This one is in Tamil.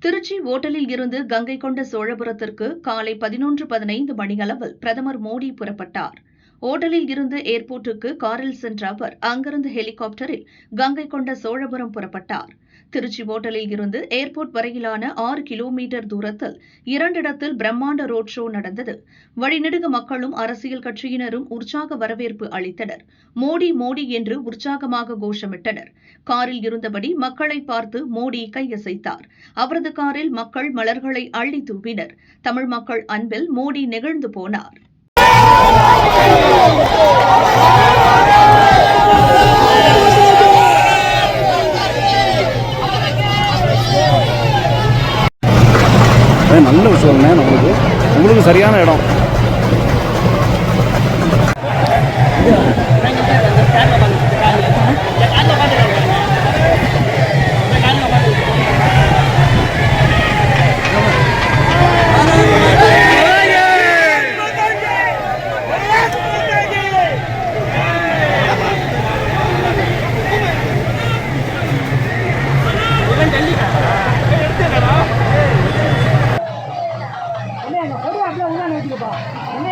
திருச்சி ஓட்டலில் இருந்து கங்கை கொண்ட சோழபுரத்திற்கு காலை பதினொன்று பதினைந்து மணியளவில் பிரதமர் மோடி புறப்பட்டார். ஓட்டலில் இருந்து ஏர்போர்ட்டுக்கு காரில் சென்ற அவர் அங்கிருந்து ஹெலிகாப்டரில் கங்கை கொண்ட சோழபுரம் புறப்பட்டார். திருச்சி ஓட்டலில் இருந்து ஏர்போர்ட் வரையிலான ஆறு கிலோமீட்டர் தூரத்தில் இரண்டிடத்தில் பிரம்மாண்ட ரோட் ஷோ நடந்தது. வழிநெடுக மக்களும் அரசியல் கட்சியினரும் உற்சாக வரவேற்பு அளித்தனர். மோடி மோடி என்று உற்சாகமாக கோஷமிட்டனர். காரில் இருந்தபடி மக்களை பார்த்து மோடி கையசைத்தார். அவரது காரில் மக்கள் மலர்களை அள்ளி தூவினர். தமிழ் மக்கள் அன்பில் மோடி நெகிழ்ந்து போனார். நல்ல விஷயம்ண்ணே நம்மளுக்கு. உங்களுக்கு சரியான இடம். அப்படியே அங்கே அப்படியே உள்ளே நிறுத்திக்கப்பா என்ன